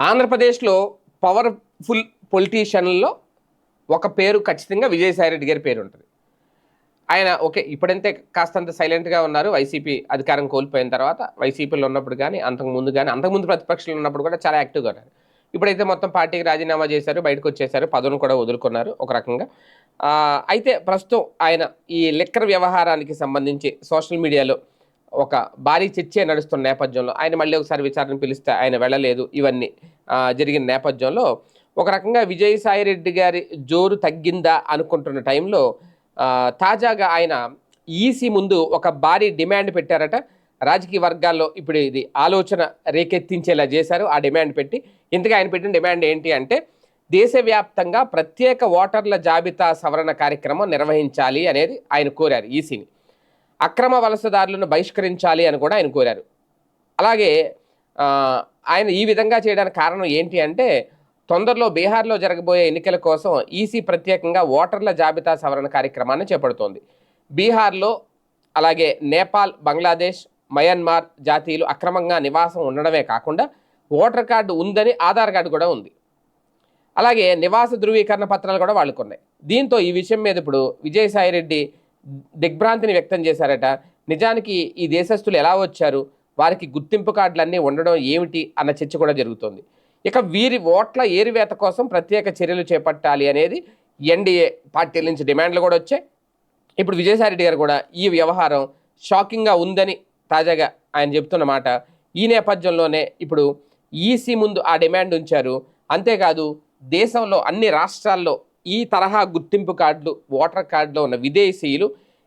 ఆంధ్రప్రదేశ్లో పవర్ఫుల్ పొలిటీషియన్లో ఒక పేరు ఖచ్చితంగా విజయసాయి రెడ్డి గారి పేరు ఉంటుంది. ఆయన ఓకే ఇప్పుడంతే కాస్తంత సైలెంట్గా ఉన్నారు. వైసీపీ అధికారం కోల్పోయిన తర్వాత వైసీపీలో ఉన్నప్పుడు కానీ అంతకుముందు కానీ అంతకుముందు ప్రతిపక్షంలో ఉన్నప్పుడు కూడా చాలా యాక్టివ్గా ఉన్నారు. ఇప్పుడైతే మొత్తం పార్టీకి రాజీనామా చేశారు బయటకు వచ్చేసారు పదవిని కూడా వదులుకున్నారు ఒక రకంగా. అయితే ప్రస్తుతం ఆయన ఈ లిక్కర్ వ్యవహారానికి సంబంధించి సోషల్ మీడియాలో ఒక భారీ చర్చే నడుస్తున్న నేపథ్యంలో ఆయన మళ్ళీ ఒకసారి విచారణ పిలిస్తే ఆయన వెళ్ళలేదు. ఇవన్నీ జరిగిన నేపథ్యంలో ఒక రకంగా విజయసాయి రెడ్డి గారి జోరు తగ్గిందా అనుకుంటున్న టైంలో తాజాగా ఆయన ఈసీ ముందు ఒక భారీ డిమాండ్ పెట్టారట. రాజకీయ వర్గాల్లో ఇప్పుడు ఇది ఆలోచన రేకెత్తించేలా చేశారు. ఆ డిమాండ్ పెట్టి ఇంతగా ఆయన పెట్టిన డిమాండ్ ఏంటి అంటే దేశవ్యాప్తంగా ప్రత్యేక ఓటర్ల జాబితా సవరణ కార్యక్రమం నిర్వహించాలి అనేది ఆయన కోరారు ఈసీని. అక్రమ వలసదారులను బహిష్కరించాలి అని కూడా ఆయన కోరారు. అలాగే ఆయన ఈ విధంగా చేయడానికి కారణం ఏంటి అంటే తొందరలో బీహార్లో జరగబోయే ఎన్నికల కోసం ఈసీ ప్రత్యేకంగా ఓటర్ల జాబితా సవరణ కార్యక్రమాన్ని చేపడుతోంది. బీహార్లో అలాగే నేపాల్ బంగ్లాదేశ్ మయన్మార్ జాతీయులు అక్రమంగా నివాసం ఉండడమే కాకుండా ఓటర్ కార్డు ఉందని ఆధార్ కార్డు కూడా ఉంది. అలాగే నివాస ధృవీకరణ పత్రాలు కూడా వాళ్ళకున్నాయి. దీంతో ఈ విషయం మీద ఇప్పుడు విజయసాయి రెడ్డి దిగ్భ్రాంతిని వ్యక్తం చేశారట. నిజానికి ఈ దేశస్తులు ఎలా వచ్చారు? వారికి గుర్తింపు కార్డులన్నీ ఉండడం ఏమిటి? అన్న చర్చ కూడా జరుగుతోంది. ఇక వీరి ఓట్ల ఏరివేత కోసం ప్రత్యేక చర్యలు చేపట్టాలి అనేది ఎన్డీఏ పార్టీల నుంచి డిమాండ్లు కూడా వచ్చాయి. ఇప్పుడు విజయసాయిరెడ్డి గారు కూడా ఈ వ్యవహారం షాకింగ్గా ఉందని తాజాగా ఆయన చెప్తున్న మాట. ఈ నేపథ్యంలోనే ఇప్పుడు ఈసీ ముందు ఆ డిమాండ్ ఉంచారు. అంతేకాదు దేశంలో అన్ని రాష్ట్రాల్లో ఈ తరహా గుర్తింపు కార్డులు ఓటర్ కార్డులో ఉన్న విదేశీయులు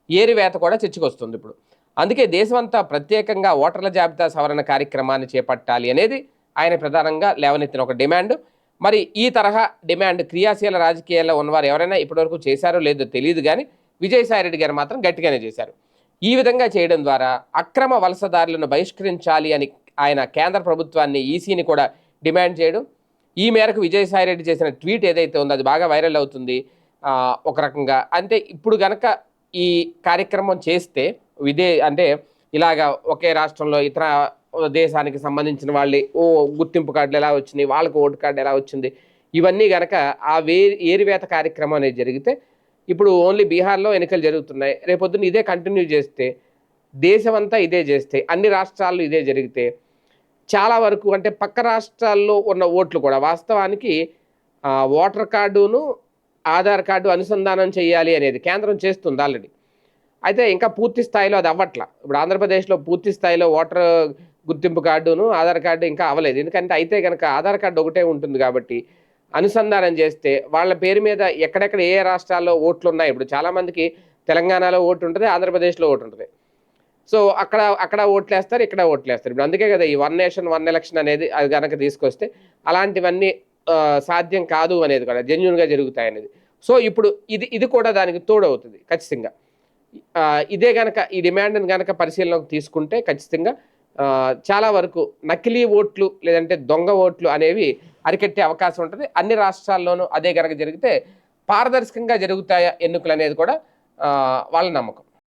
ఏరివేత కూడా చర్చకొస్తుంది ఇప్పుడు. అందుకే దేశమంతా ప్రత్యేకంగా ఓటర్ల జాబితా సవరణ కార్యక్రమాన్ని చేపట్టాలి అనేది ఆయన ప్రధానంగా లేవనెత్తిన ఒక డిమాండ్. మరి ఈ తరహా డిమాండ్ క్రియాశీల రాజకీయాల్లో ఉన్నవారు ఎవరైనా ఇప్పటివరకు చేశారో లేదో తెలియదు కానీ విజయసాయి రెడ్డి గారు మాత్రం గట్టిగానే చేశారు. ఈ విధంగా చేయడం ద్వారా అక్రమ వలసదారులను బహిష్కరించాలి అని ఆయన కేంద్ర ప్రభుత్వాన్ని ఈసీని కూడా డిమాండ్ చేయడం ఈ మేరకు విజయసాయిరెడ్డి చేసిన ట్వీట్ ఏదైతే ఉందో అది బాగా వైరల్ అవుతుంది ఒక రకంగా. అంటే ఇప్పుడు గనక ఈ కార్యక్రమం చేస్తే విదే అంటే ఇలాగా ఒకే రాష్ట్రంలో ఇతర దేశానికి సంబంధించిన వాళ్ళు ఓ గుర్తింపు కార్డులు ఎలా వచ్చినాయి వాళ్ళకు ఓటు కార్డు ఎలా వచ్చింది ఇవన్నీ గనక ఆ వే ఏరివేత కార్యక్రమం అనేది జరిగితే ఇప్పుడు ఓన్లీ బీహార్లో ఎన్నికలు జరుగుతున్నాయి. రేపొద్దున ఇదే కంటిన్యూ చేస్తే దేశమంతా ఇదే చేస్తే అన్ని రాష్ట్రాల్లో ఇదే జరిగితే చాలా వరకు అంటే పక్క రాష్ట్రాల్లో ఉన్న ఓట్లు కూడా వాస్తవానికి ఓటర్ కార్డును ఆధార్ కార్డు అనుసంధానం చేయాలి అనేది కేంద్రం చేస్తుంది ఆల్రెడీ. అయితే ఇంకా పూర్తి స్థాయిలో అది అవ్వట్ల. ఇప్పుడు ఆంధ్రప్రదేశ్లో పూర్తి స్థాయిలో ఓటర్ గుర్తింపు కార్డును ఆధార్ కార్డు ఇంకా అవ్వలేదు. ఎందుకంటే అయితే కనుక ఆధార్ కార్డు ఒకటే ఉంటుంది కాబట్టి అనుసంధానం చేస్తే వాళ్ళ పేరు మీద ఎక్కడెక్కడ ఏ రాష్ట్రాల్లో ఓట్లు ఉన్నాయి. ఇప్పుడు చాలామందికి తెలంగాణలో ఓటు ఉంటుంది ఆంధ్రప్రదేశ్లో ఓటు ఉంటుంది. సో అక్కడ అక్కడ ఓట్లేస్తారు ఇక్కడ ఓట్లేస్తారు. ఇప్పుడు అందుకే కదా ఈ వన్ నేషన్ వన్ ఎలక్షన్ అనేది అది కనుక తీసుకొస్తే అలాంటివన్నీ సాధ్యం కాదు అనేది కూడా జెన్యున్గా జరుగుతాయి అనేది సో ఇప్పుడు ఇది ఇది కూడా దానికి తోడవుతుంది ఖచ్చితంగా. ఇదే గనక ఈ డిమాండ్ని గనక పరిశీలనకు తీసుకుంటే ఖచ్చితంగా చాలా వరకు నకిలీ ఓట్లు లేదంటే దొంగ ఓట్లు అనేవి అరికట్టే అవకాశం ఉంటుంది. అన్ని రాష్ట్రాల్లోనూ అదే గనక జరిగితే పారదర్శకంగా జరుగుతాయా ఎన్నికలు అనేది కూడా వాళ్ళ నమ్మకం.